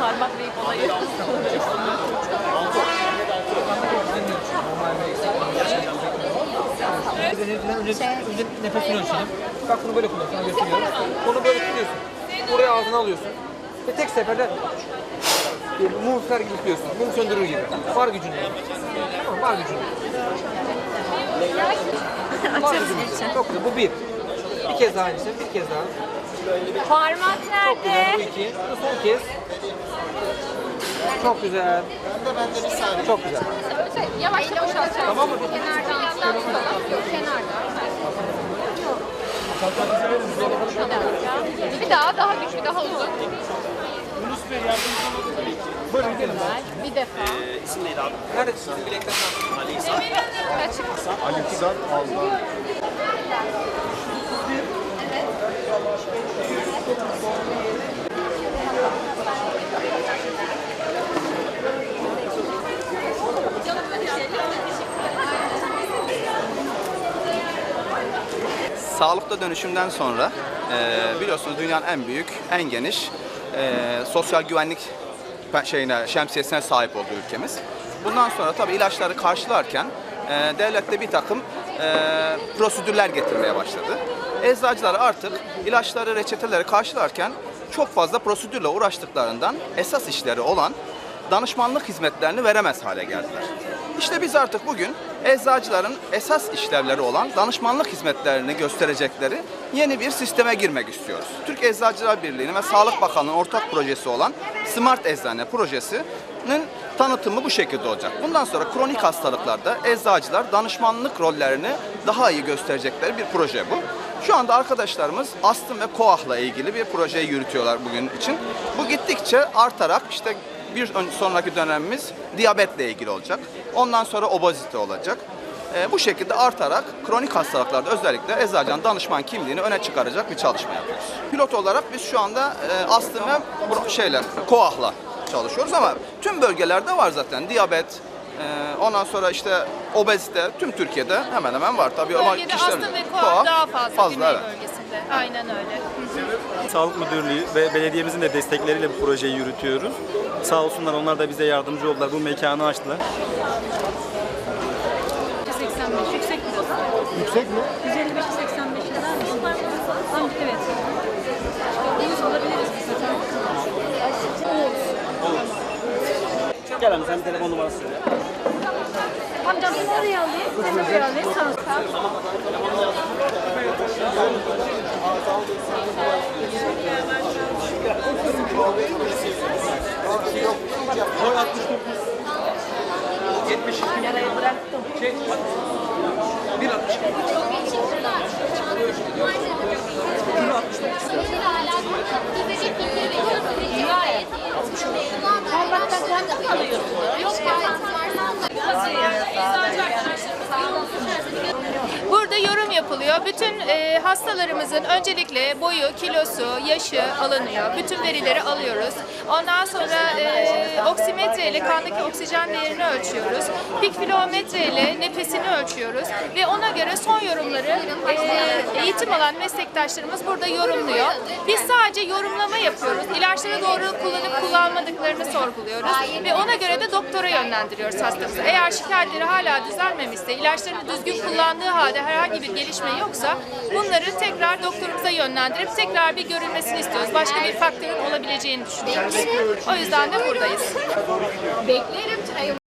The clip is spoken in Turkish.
Parmak deyip olayı. Önce, nefesini ölçelim. Bak bunu böyle kullan. Sana gösteriyorum. Bunu böyle tutuyorsun. Buraya ağzına alıyorsun. Ve tek seferde mum üfler gibi üflüyorsun. Mum söndürür gibi. Var gücünle. Tamam var gücünle. Var gücünle. Çok güzel. Bu bir. Bir kez daha aynısı. Bir kez daha. Parmak Çok güzel. Bu nerede? iki. Bu son kez. Çok güzel. Çok güzel. Yavaşça boşaltacağım. Tamam mı? Kenardan yandan tutalım. Yok kenardan. Bir daha daha güçlü, daha uzun. Buyurun gelin. Bir defa. İsim neydi abi? Nerede sizin bilekten? Ali İhsan. Açık. Ali Kızar Aldan. Sağlıkta dönüşümden sonra e, biliyorsunuz dünyanın en büyük, en geniş e, sosyal güvenlik şeyine, şemsiyesine sahip olduğu ülkemiz. Bundan sonra tabii ilaçları karşılarken e, devlet de bir takım e, prosedürler getirmeye başladı. Eczacılar artık ilaçları, reçeteleri karşılarken çok fazla prosedürle uğraştıklarından esas işleri olan danışmanlık hizmetlerini veremez hale geldiler. İşte biz artık bugün eczacıların esas işlevleri olan danışmanlık hizmetlerini gösterecekleri yeni bir sisteme girmek istiyoruz. Türk Eczacılar Birliği'nin ve Sağlık Bakanlığı'nın ortak projesi olan Smart Eczane projesinin tanıtımı bu şekilde olacak. Bundan sonra kronik hastalıklarda eczacılar danışmanlık rollerini daha iyi gösterecekleri bir proje bu. Şu anda arkadaşlarımız astım ve koahla ilgili bir projeyi yürütüyorlar bugün için. Bu gittikçe artarak işte bir sonraki dönemimiz diyabetle ilgili olacak. Ondan sonra obezite olacak. Ee, bu şekilde artarak kronik hastalıklarda özellikle eczacının danışman kimliğini öne çıkaracak bir çalışma yapıyoruz. Pilot olarak biz şu anda e, astım ve şeyle koahla çalışıyoruz ama tüm bölgelerde var zaten diyabet, e, ondan sonra işte obezite tüm Türkiye'de hemen hemen var tabii ama Bölgede kişiler- astım ve koa daha fazla, fazla güney evet. bölgesinde. Aynen öyle. Sağlık Müdürlüğü ve belediyemizin de destekleriyle bu projeyi yürütüyoruz. Sağ olsunlar onlar da bize yardımcı oldular. Bu mekanı açtılar. 85 yüksek biraz. Yüksek mi? 155 85 eder misin? Tamam evet. Deniz olabiliriz biz zaten. Gel hanım sen telefon numarası söyle. Amcam seni nereye alayım? Seni nereye alayım? Sağ ol. Burada yapılıyor. Bütün e, hastalarımızın öncelikle boyu, kilosu, yaşı alınıyor. Bütün verileri alıyoruz. Ondan sonra e, oksimetre ile kandaki oksijen değerini ölçüyoruz. Pik filometre ile nefesini ölçüyoruz. Ve ona göre son yorumları e, eğitim alan meslektaşlarımız burada yorumluyor. Biz sadece yorumlama yapıyoruz. İlaçları doğru kullanıp kullanmadıklarını sorguluyoruz. Ve ona göre de doktora yönlendiriyoruz hastamızı. Eğer şikayetleri hala düzelmemişse, ilaçlarını düzgün kullandığı halde herhangi bir gelişme yoksa bunları tekrar doktorumuza yönlendirip tekrar bir görülmesini istiyoruz. Başka bir faktörün olabileceğini düşünüyoruz. O yüzden de buradayız. Beklerim